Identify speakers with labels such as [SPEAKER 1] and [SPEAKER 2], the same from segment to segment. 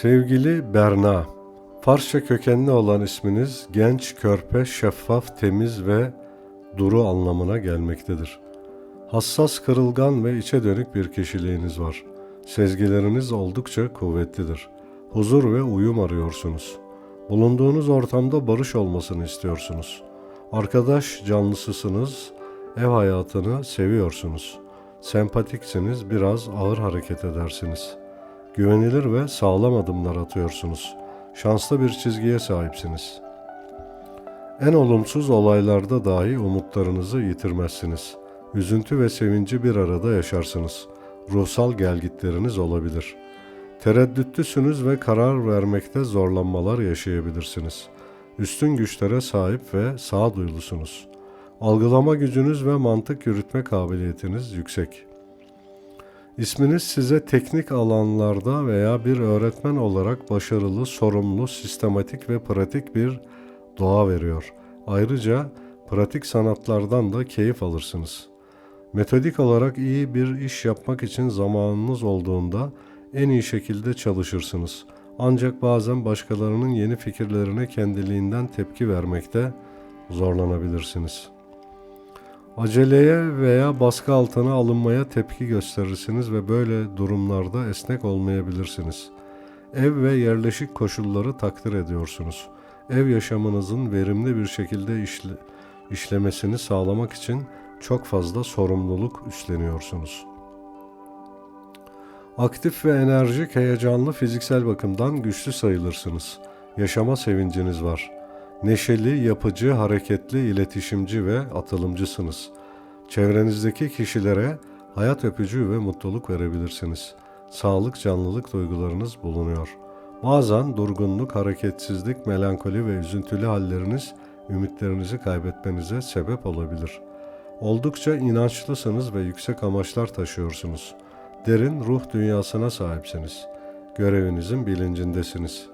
[SPEAKER 1] Sevgili Berna, Farsça kökenli olan isminiz genç, körpe, şeffaf, temiz ve duru anlamına gelmektedir. Hassas, kırılgan ve içe dönük bir kişiliğiniz var. Sezgileriniz oldukça kuvvetlidir. Huzur ve uyum arıyorsunuz. Bulunduğunuz ortamda barış olmasını istiyorsunuz. Arkadaş canlısısınız, ev hayatını seviyorsunuz. Sempatiksiniz, biraz ağır hareket edersiniz. Güvenilir ve sağlam adımlar atıyorsunuz. Şanslı bir çizgiye sahipsiniz. En olumsuz olaylarda dahi umutlarınızı yitirmezsiniz. Üzüntü ve sevinci bir arada yaşarsınız. Ruhsal gelgitleriniz olabilir. Tereddütlüsünüz ve karar vermekte zorlanmalar yaşayabilirsiniz. Üstün güçlere sahip ve sağduyulusunuz. Algılama gücünüz ve mantık yürütme kabiliyetiniz yüksek. İsminiz size teknik alanlarda veya bir öğretmen olarak başarılı, sorumlu, sistematik ve pratik bir doğa veriyor. Ayrıca pratik sanatlardan da keyif alırsınız. Metodik olarak iyi bir iş yapmak için zamanınız olduğunda en iyi şekilde çalışırsınız. Ancak bazen başkalarının yeni fikirlerine kendiliğinden tepki vermekte zorlanabilirsiniz. Aceleye veya baskı altına alınmaya tepki gösterirsiniz ve böyle durumlarda esnek olmayabilirsiniz. Ev ve yerleşik koşulları takdir ediyorsunuz. Ev yaşamınızın verimli bir şekilde işle, işlemesini sağlamak için çok fazla sorumluluk üstleniyorsunuz. Aktif ve enerjik, heyecanlı fiziksel bakımdan güçlü sayılırsınız. Yaşama sevinciniz var. Neşeli, yapıcı, hareketli, iletişimci ve atılımcısınız. Çevrenizdeki kişilere hayat öpücüğü ve mutluluk verebilirsiniz. Sağlık, canlılık duygularınız bulunuyor. Bazen durgunluk, hareketsizlik, melankoli ve üzüntülü halleriniz ümitlerinizi kaybetmenize sebep olabilir. Oldukça inançlısınız ve yüksek amaçlar taşıyorsunuz. Derin ruh dünyasına sahipsiniz. Görevinizin bilincindesiniz.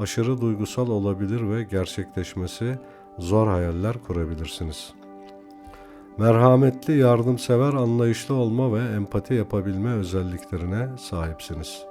[SPEAKER 1] aşırı duygusal olabilir ve gerçekleşmesi zor hayaller kurabilirsiniz. Merhametli, yardımsever, anlayışlı olma ve empati yapabilme özelliklerine sahipsiniz.